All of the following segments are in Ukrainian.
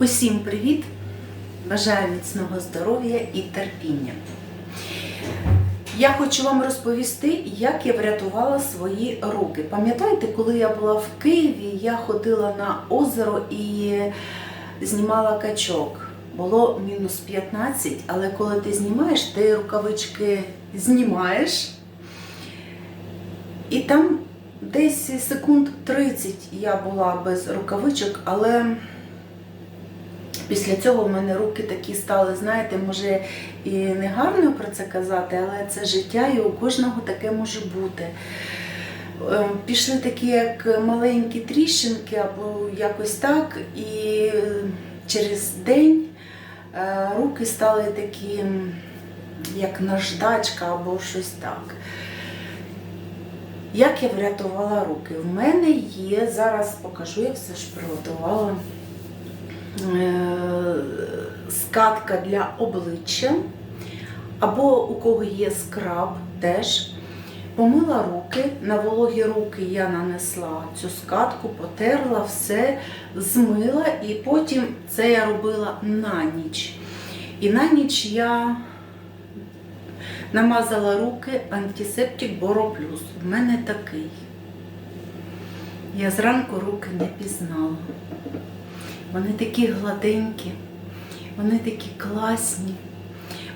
Усім привіт! Бажаю міцного здоров'я і терпіння. Я хочу вам розповісти, як я врятувала свої руки. Пам'ятаєте, коли я була в Києві, я ходила на озеро і знімала качок. Було мінус 15, але коли ти знімаєш, ти рукавички знімаєш. І там десь секунд 30 я була без рукавичок, але після цього в мене руки такі стали, знаєте, може і не гарно про це казати, але це життя і у кожного таке може бути. Е, Пішли такі як маленькі тріщинки або якось так, і через день е, руки стали такі, як наждачка або щось так. Як я врятувала руки? В мене є, зараз покажу, я все ж приготувала скатка для обличчя, або у кого є скраб теж. Помила руки, на вологі руки я нанесла цю скатку, потерла все, змила і потім це я робила на ніч. І на ніч я намазала руки антисептик Боро Плюс. В мене такий. Я зранку руки не пізнала. Вони такі гладенькі, вони такі класні.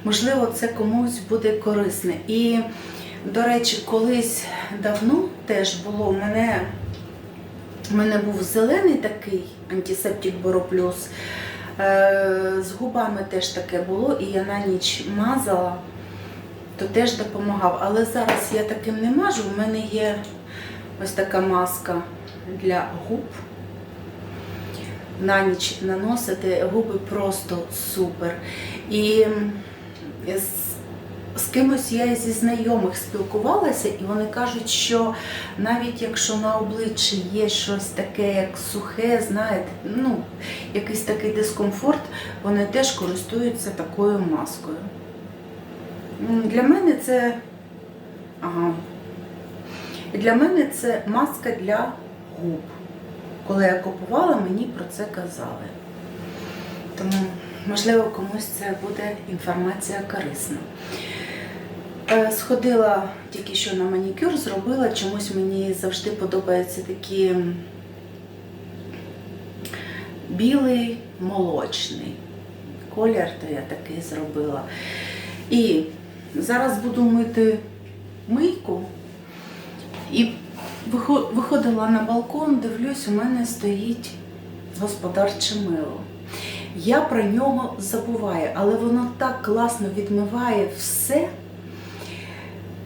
Можливо, це комусь буде корисне. І, до речі, колись давно теж було у мене. У мене був зелений такий антисептик Боро Плюс. Е, З губами теж таке було, і я на ніч мазала, то теж допомагав. Але зараз я таким не мажу. У мене є ось така маска для губ. На ніч наносити губи просто супер. І з, кимось я зі знайомих спілкувалася, і вони кажуть, що навіть якщо на обличчі є щось таке, як сухе, знаєте, ну, якийсь такий дискомфорт, вони теж користуються такою маскою. Для мене це. Ага. Для мене це маска для губ. Коли я купувала, мені про це казали. Тому, можливо, комусь це буде інформація корисна. Е, Сходила тільки що на манікюр, зробила. Чомусь мені завжди подобаються такі білий, молочний колір, то я такий зробила. І зараз буду мити мийку. І виходила на балкон, дивлюсь, у мене стоїть господарче мило. Я про нього забуваю, але воно так класно відмиває все.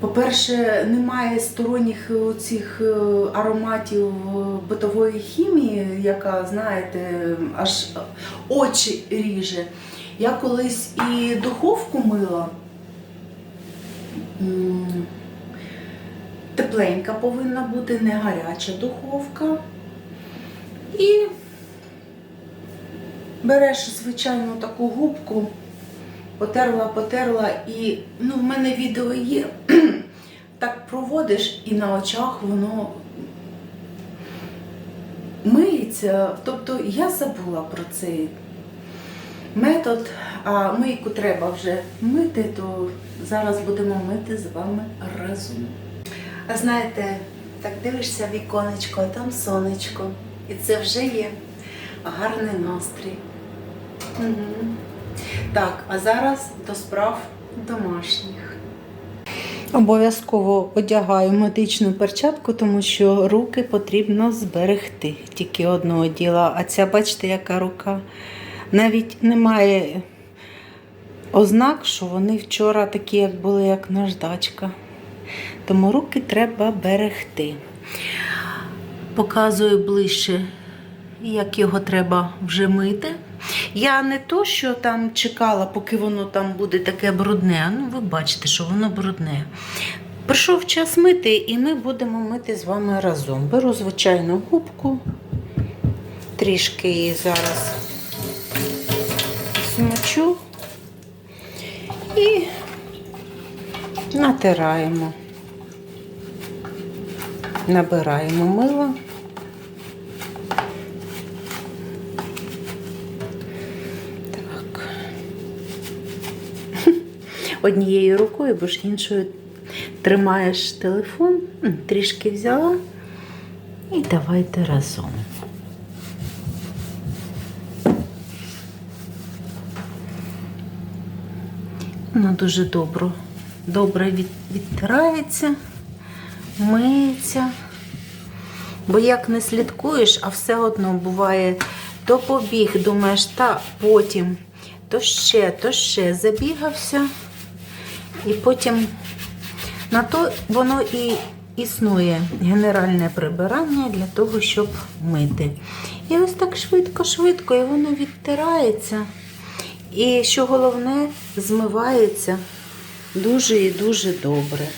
По-перше, немає сторонніх цих ароматів е, битової хімії, яка, знаєте, аж очі ріже. Я колись і духовку мила. Тепленька повинна бути, не гаряча духовка. І береш звичайну таку губку, потерла, потерла, і ну, в мене відео є. Так проводиш і на очах воно миється. Тобто я забула про цей метод, а мийку треба вже мити, то зараз будемо мити з вами разом. А знаєте, так дивишся віконечко, а там сонечко. І це вже є гарний настрій. Угу. Так, а зараз до справ домашніх. Обов'язково одягаю медичну перчатку, тому що руки потрібно зберегти тільки одного діла. А ця, бачите, яка рука. Навіть немає ознак, що вони вчора такі, як були, як наждачка. Тому руки треба берегти. Показую ближче, як його треба вже мити. Я не то, що там чекала, поки воно там буде таке брудне. Ну, ви бачите, що воно брудне. Прийшов час мити, і ми будемо мити з вами разом. Беру звичайну губку, трішки її зараз смочу і натираємо. Набираємо мило. Так. Однією рукою, бо ж іншою тримаєш телефон, трішки взяла і давайте разом. Воно дуже добро, добре відтирається миється. Бо як не слідкуєш, а все одно буває, то побіг, думаєш, та потім, то ще, то ще забігався. І потім на то воно і існує генеральне прибирання для того, щоб мити. І ось так швидко-швидко, і воно відтирається. І що головне, змивається дуже і дуже добре.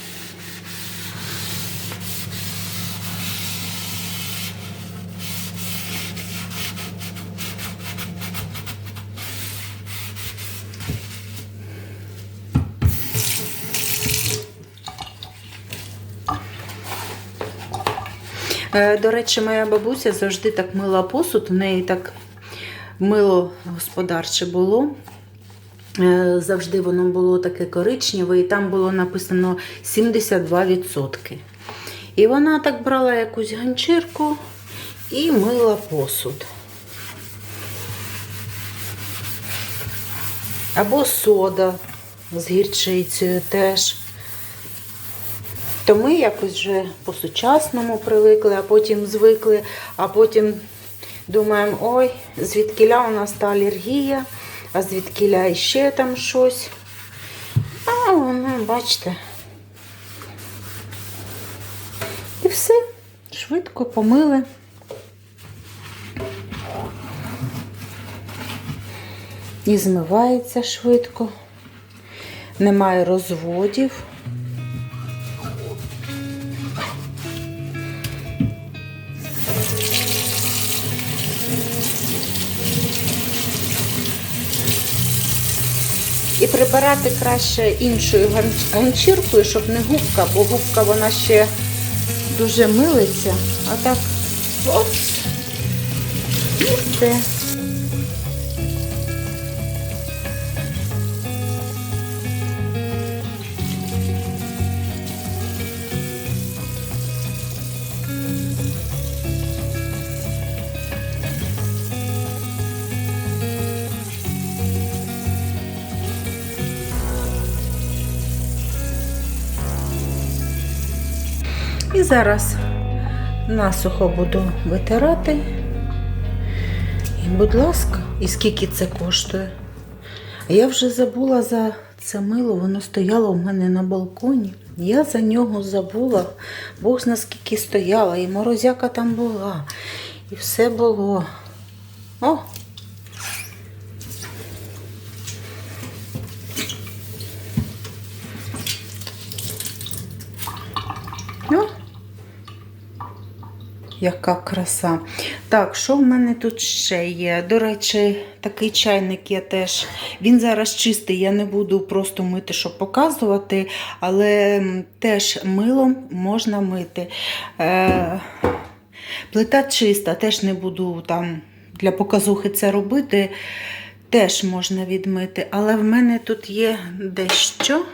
До речі, моя бабуся завжди так мила посуд, у неї так мило господарче було. Е, Завжди воно було таке коричневе, і там було написано 72%. І вона так брала якусь ганчірку і мила посуд. Або сода з гірчицею теж. То ми якось вже по-сучасному привикли, а потім звикли, а потім думаємо, ой, звідкіля у нас та алергія, а звідкіля іще там щось. А воно, бачите. І все, швидко помили. І змивається швидко. Немає розводів. І прибирати краще іншою ганчіркою, щоб не губка, бо губка вона ще дуже милиться. А так оп, і все. І зараз насухо буду витирати. І, будь ласка, і скільки це коштує? Я вже забула за це мило, воно стояло в мене на балконі. Я за нього забула, Бог зна скільки стояла, і морозяка там була, і все було. О! Яка краса. Так, що в мене тут ще є? До речі, такий чайник я теж. Він зараз чистий, я не буду просто мити, щоб показувати, але теж милом можна мити. Е, плита чиста, теж не буду там для показухи це робити. Теж можна відмити. Але в мене тут є дещо.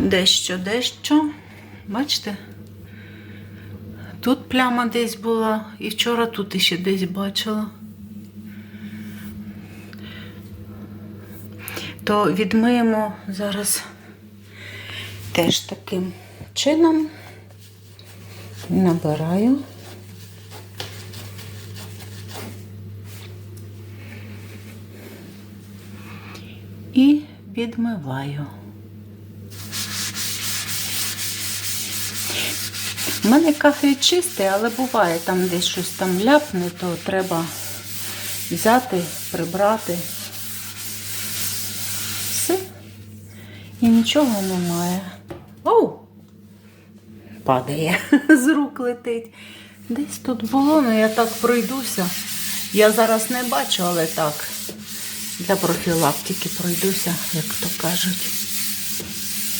Дещо, дещо. Бачите? Тут пляма десь була, і вчора тут іще десь бачила. То відмиємо зараз теж таким чином. Набираю. І відмиваю. У мене кафель чистий, але буває там десь щось там ляпне, то треба взяти, прибрати. Все. І нічого немає. Оу! Падає, з рук летить. Десь тут було, ну я так пройдуся. Я зараз не бачу, але так. Для профілактики пройдуся, як то кажуть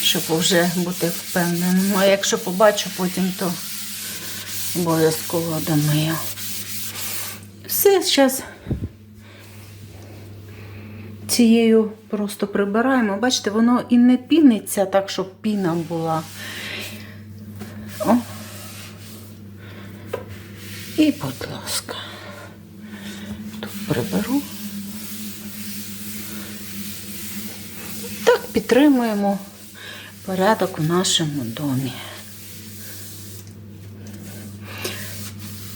щоб вже бути впевненим. А якщо побачу потім, то обов'язково домию. Все, зараз Цією просто прибираємо. Бачите, воно і не піниться так, щоб піна була. О. І, будь ласка, тут приберу. Так підтримуємо порядок в нашому домі.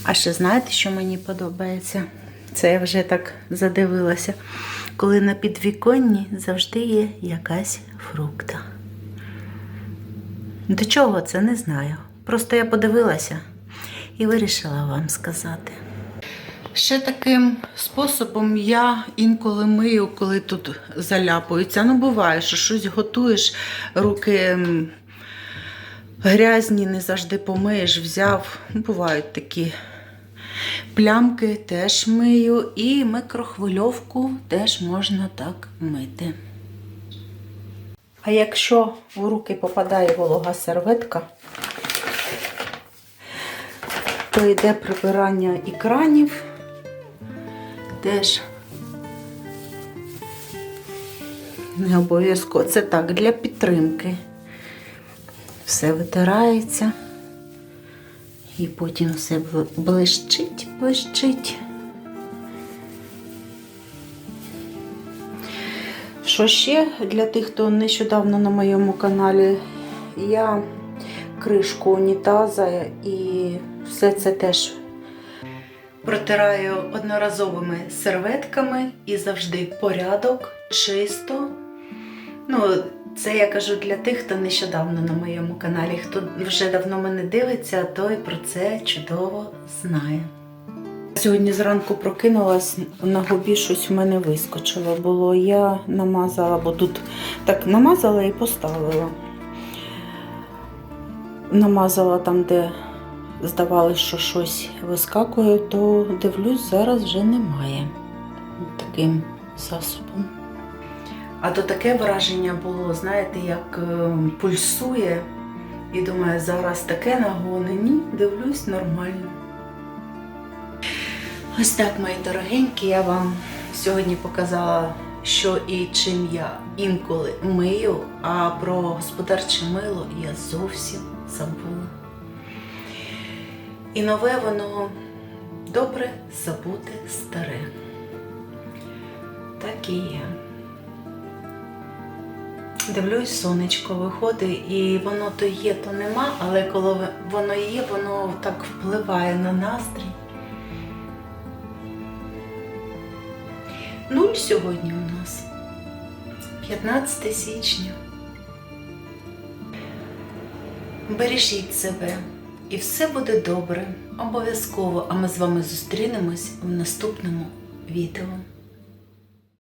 А ще знаєте, що мені подобається? Це я вже так задивилася. Коли на підвіконні завжди є якась фрукта. До чого це не знаю. Просто я подивилася і вирішила вам сказати. Ще таким способом я інколи мию, коли тут заляпується. Ну, буває, що щось готуєш, руки грязні, не завжди помиєш, взяв. Бувають такі плямки теж мию, і микрохвильовку теж можна так мити. А якщо в руки попадає волога серветка, то йде прибирання екранів. Теж не обов'язково. Це так, для підтримки. Все витирається. І потім все блищить, блищить. Що ще для тих, хто нещодавно на моєму каналі, я кришку унітаза і все це теж протираю одноразовими серветками і завжди порядок, чисто. Ну, це я кажу для тих, хто нещодавно на моєму каналі. Хто вже давно мене дивиться, той про це чудово знає. Сьогодні зранку прокинулась, на губі щось в мене вискочило було. Я намазала, бо тут так намазала і поставила. Намазала там, де здавалось, що щось вискакує, то дивлюсь, зараз вже немає таким засобом. А то таке враження було, знаєте, як е, пульсує. І думаю, зараз таке нагони. Ні, дивлюсь нормально. Ось так, мої дорогенькі, я вам сьогодні показала, що і чим я інколи мию, а про господарче мило я зовсім забула. І нове воно добре забути старе. Так і є. Дивлюсь, сонечко виходить, і воно то є, то нема, але коли воно є, воно так впливає на настрій. Нуль сьогодні у нас 15 січня. Бережіть себе, і все буде добре. Обов'язково. А ми з вами зустрінемось в наступному відео.